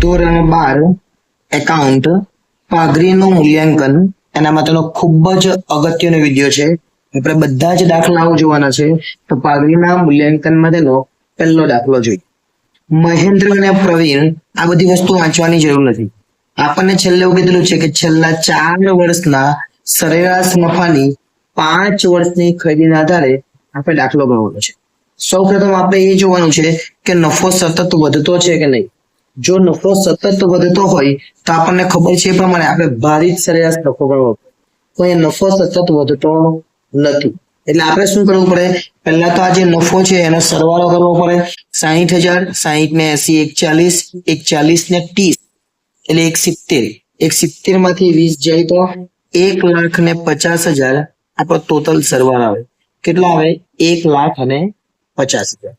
ધોરણ બાર એકાઉન્ટ પાઘડીનું મૂલ્યાંકન એના માટેનો ખૂબ જ અગત્યનો વીડિયો છે. આપણે બધા જ દાખલાઓ જોવાના છે. તો પાઘડીના મૂલ્યાંકન માટેનો પહેલો દાખલો જોઈએ. મહેન્દ્ર અને પ્રવીણ આ બધી વસ્તુ વાંચવાની જરૂર નથી. આપણને છેલ્લે એવું કીધેલું છે કે છેલ્લા ચાર વર્ષના સરેરાશ નફાની પાંચ વર્ષની ખરીદીના આધારે આપણે દાખલો ગણવાનો છે. સૌ પ્રથમ આપણે એ જોવાનું છે કે નફો સતત વધતો છે કે નહીં? જો નફો સતત વધતો હોય, તો આપણને ખબર છે એ પ્રમાણે આપણે ભારિત સરેરાશ નફો ગણવો. તો એ નફો સતત વધતો નથી. એટલે આપણે શું કરવું પડે? પહેલા તો આ જે નફો છે, એનો સરવાળો કરવો પડે. સાહીઠ હજાર સાહીઠ ને એસી એક ચાલીસ એક ચાલીસ ને ત્રીસ. એટલે એક સિત્તેર. એક સિત્તેરમાંથી વીસ જાય તો એક લાખ ને પચાસ હજાર આપણો ટોટલ સરવાળો આવે. કેટલા આવે? એક લાખ અને પચાસ હજાર.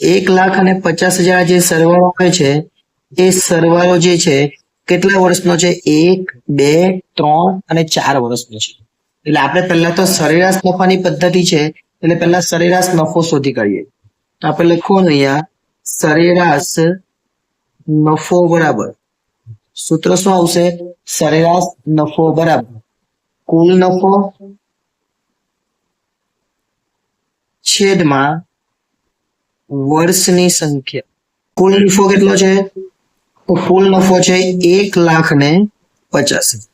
એક લાખ અને પચાસ હજાર જે સરવાળો આવે છે એ સરવાળો જે છે, કેટલા વર્ષનો છે? એક, બે, ત્રણ અને ચાર વર્ષનો છે. એટલે આપણે પહેલા તો સરેરાશ નફાની પદ્ધતિ છે, એટલે પહેલા સરેરાશ નફો શોધી કાઢીએ. તો આપણે લખવાનું અહીંયા, સરેરાશ નફો બરાબર. સૂત્ર શું આવશે? સરેરાશ નફો બરાબર. કુલ નફો છેદમાં વર્ષની સંખ્યા. કુલ નફો કેટલો છે? કુલ નફો છે એક લાખ ને પચાસ.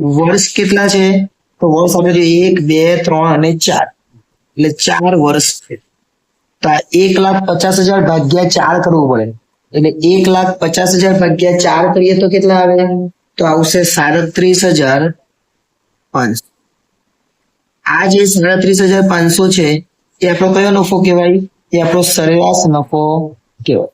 વર્ષ કેટલા છે? તો વર્ષ આપણે જોઈએ એક, બે, ત્રણ અને ચાર. એટલે ચાર વર્ષ છે. તો આ એક લાખ પચાસ હજાર ભાગ્યા ચાર કરવું પડે. એટલે એક લાખ પચાસ હજાર ભાગ્યા ચાર કરીએ તો કેટલા આવે? તો આવશે સાડત્રીસ હજાર પાંચસો. આ જે સાડત્રીસ હજાર પાંચસો છે, એ આપણો કયો નફો કહેવાય? એ આપણો સરેરાશ નફો કહેવાય.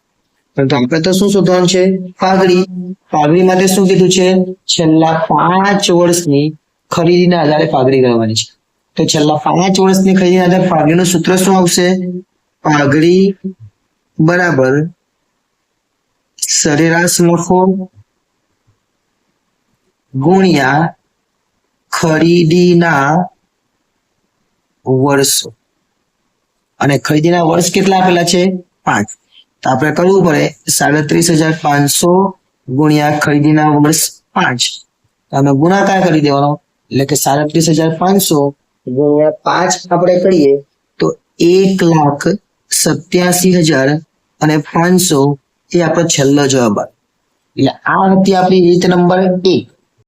પરંતુ આપણે તો શું શોધવાનું છે? પાઘડી. પાઘડી માટે શું કીધું છે? છેલ્લા પાંચ વર્ષની ખરીદીના આધારે પાઘડી ગણવાની છે. તો છેલ્લા પાંચ વર્ષની ખરીદીના આધારે પાઘડીનું સૂત્ર શું આવશે? પાઘડી બરાબર સરેરાશ નફો ગુણ્યા ખરીદીના વર્ષો. અને ખરીદીના વર્ષ કેટલા આપેલા છે? પાંચ. આપણે કરવું પડે સાડત્રીસ હજાર પાંચસો ગુણ્યા ખરીદીના વર્ષ પાંચ. આનો ગુણાકાર કરી દેવાનો. એટલે કે સાડત્રીસ હજાર પાંચસો ગુણ્યા પાંચ આપણે કરીએ તો એક લાખ સત્યાસી હજાર અને પાંચસો એ આપણો છેલ્લો જવાબ આવે. એટલે આ હતી આપણી રીત નંબર એક.